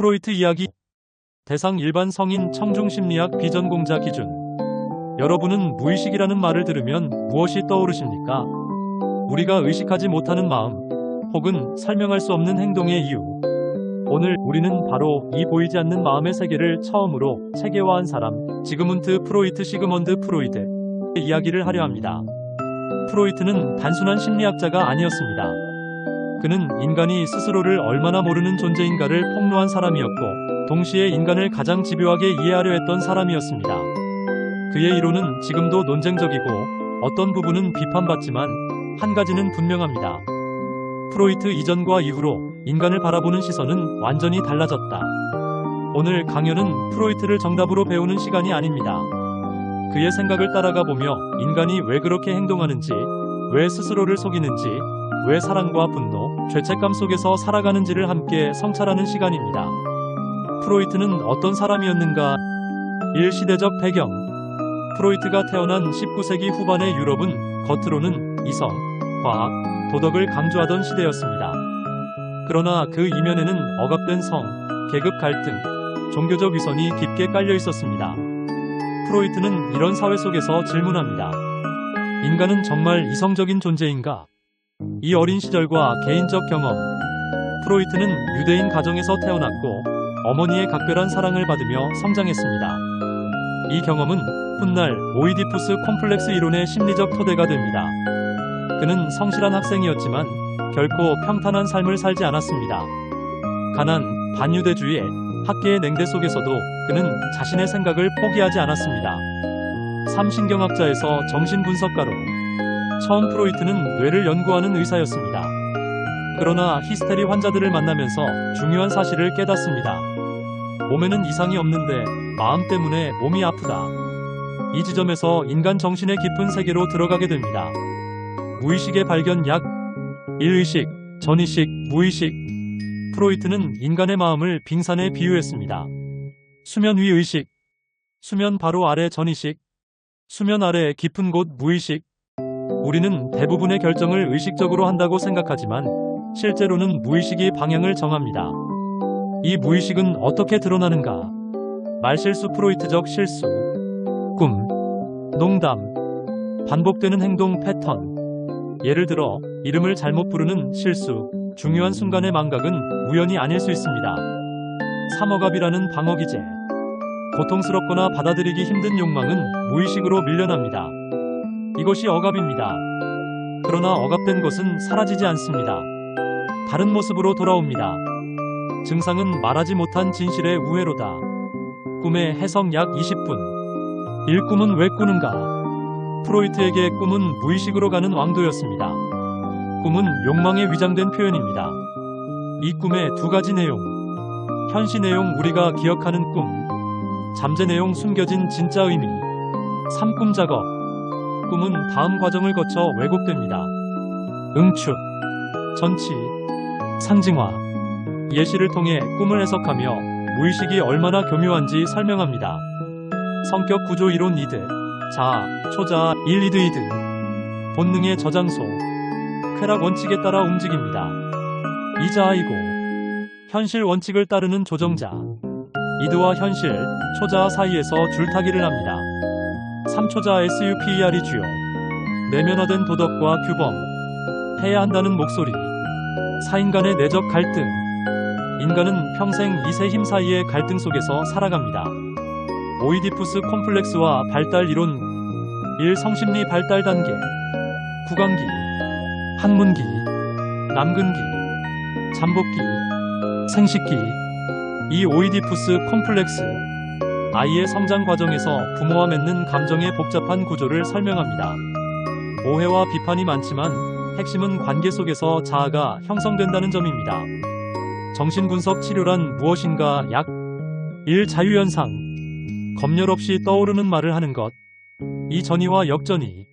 프로이트 이야기 대상 일반 성인 청중심리학 비전공자 기준 여러분은 무의식이라는 말을 들으면 무엇이 떠오르십니까? 우리가 의식하지 못하는 마음 혹은 설명할 수 없는 행동의 이유 오늘 우리는 바로 이 보이지 않는 마음의 세계를 처음으로 체계화한 사람 지그문트 프로이트 시그먼드 프로이드 이야기를 하려 합니다. 프로이트는 단순한 심리학자가 아니었습니다. 그는 인간이 스스로를 얼마나 모르는 존재인가를 폭로한 사람이었고 동시에 인간을 가장 집요하게 이해하려 했던 사람이었습니다. 그의 이론은 지금도 논쟁적이고 어떤 부분은 비판받지만 한 가지는 분명합니다. 프로이트 이전과 이후로 인간을 바라보는 시선은 완전히 달라졌다. 오늘 강연은 프로이트를 정답으로 배우는 시간이 아닙니다. 그의 생각을 따라가 보며 인간이 왜 그렇게 행동하는지, 왜 스스로를 속이는지, 왜 사랑과 분노, 죄책감 속에서 살아가는지를 함께 성찰하는 시간입니다. 프로이트는 어떤 사람이었는가? 1. 시대적 배경 프로이트가 태어난 19세기 후반의 유럽은 겉으로는 이성, 과학, 도덕을 강조하던 시대였습니다. 그러나 그 이면에는 억압된 성, 계급 갈등, 종교적 위선이 깊게 깔려 있었습니다. 프로이트는 이런 사회 속에서 질문합니다. 인간은 정말 이성적인 존재인가? 이 어린 시절과 개인적 경험. 프로이트는 유대인 가정에서 태어났고 어머니의 각별한 사랑을 받으며 성장했습니다. 이 경험은 훗날 오이디푸스 콤플렉스 이론의 심리적 토대가 됩니다. 그는 성실한 학생이었지만 결코 평탄한 삶을 살지 않았습니다. 가난, 반유대주의, 학계의 냉대 속에서도 그는 자신의 생각을 포기하지 않았습니다. 삼신경학자에서 정신분석가로 처음 프로이트는 뇌를 연구하는 의사였습니다. 그러나 히스테리 환자들을 만나면서 중요한 사실을 깨닫습니다. 몸에는 이상이 없는데 마음 때문에 몸이 아프다. 이 지점에서 인간 정신의 깊은 세계로 들어가게 됩니다. 무의식의 발견 약 1의식, 전의식, 무의식. 프로이트는 인간의 마음을 빙산에 비유했습니다. 수면 위 의식, 수면 바로 아래 전의식, 수면 아래 깊은 곳 무의식. 우리는 대부분의 결정을 의식적으로 한다고 생각하지만 실제로는 무의식이 방향을 정합니다. 이 무의식은 어떻게 드러나는가? 말실수 프로이트적 실수, 꿈, 농담, 반복되는 행동 패턴. 예를 들어 이름을 잘못 부르는 실수, 중요한 순간의 망각은 우연이 아닐 수 있습니다. 삼억압이라는 방어 기제. 고통스럽거나 받아들이기 힘든 욕망은 무의식으로 밀려납니다. 이것이 억압입니다. 그러나 억압된 것은 사라지지 않습니다. 다른 모습으로 돌아옵니다. 증상은 말하지 못한 진실의 우회로다. 꿈의 해석 약 20분. 일 꿈은 왜 꾸는가? 프로이트에게 꿈은 무의식으로 가는 왕도였습니다. 꿈은 욕망에 위장된 표현입니다. 이 꿈의 두 가지 내용. 현시 내용 우리가 기억하는 꿈. 잠재 내용 숨겨진 진짜 의미. 삼꿈 작업. 꿈은 다음 과정을 거쳐 왜곡됩니다. 응축, 전치, 상징화. 예시를 통해 꿈을 해석하며 무의식이 얼마나 교묘한지 설명합니다. 성격 구조 이론 이드, 자아, 초자아, 일이드 이드. 본능의 저장소. 쾌락 원칙에 따라 움직입니다. 이자아이고, 현실 원칙을 따르는 조정자. 이드와 현실, 초자아 사이에서 줄타기를 합니다. 3초자 SUPER이 주요. 내면화된 도덕과 규범. 해야 한다는 목소리. 사인 간의 내적 갈등. 인간은 평생 이 세 힘 사이의 갈등 속에서 살아갑니다. 오이디푸스 콤플렉스와 발달 이론 1. 성심리 발달 단계 구강기 학문기 남근기 잠복기 생식기 이 오이디푸스 콤플렉스 아이의 성장 과정에서 부모와 맺는 감정의 복잡한 구조를 설명합니다. 오해와 비판이 많지만 핵심은 관계 속에서 자아가 형성된다는 점입니다. 정신분석 치료란 무엇인가 약 1. 자유현상 검열 없이 떠오르는 말을 하는 것. 이 전이와 역전이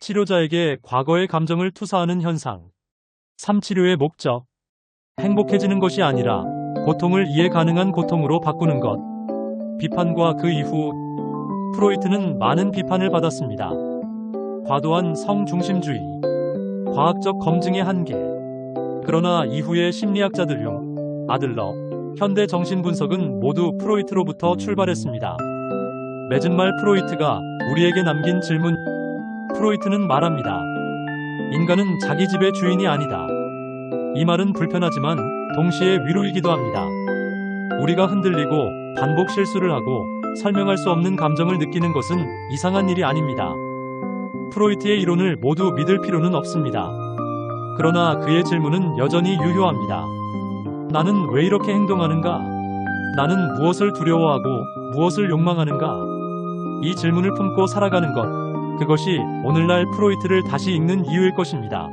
치료자에게 과거의 감정을 투사하는 현상. 3. 치료의 목적. 행복해지는 것이 아니라 고통을 이해 가능한 고통으로 바꾸는 것. 비판과 그 이후 프로이트는 많은 비판을 받았습니다. 과도한 성중심주의, 과학적 검증의 한계. 그러나 이후의 심리학자들 중 아들러, 현대 정신분석은 모두 프로이트로부터 출발했습니다. 맺은 말 프로이트가 우리에게 남긴 질문. 프로이트는 말합니다. 인간은 자기 집의 주인이 아니다. 이 말은 불편하지만 동시에 위로이기도 합니다. 우리가 흔들리고 반복 실수를 하고 설명할 수 없는 감정을 느끼는 것은 이상한 일이 아닙니다. 프로이트의 이론을 모두 믿을 필요는 없습니다. 그러나 그의 질문은 여전히 유효합니다. 나는 왜 이렇게 행동하는가? 나는 무엇을 두려워하고 무엇을 욕망하는가? 이 질문을 품고 살아가는 것, 그것이 오늘날 프로이트를 다시 읽는 이유일 것입니다.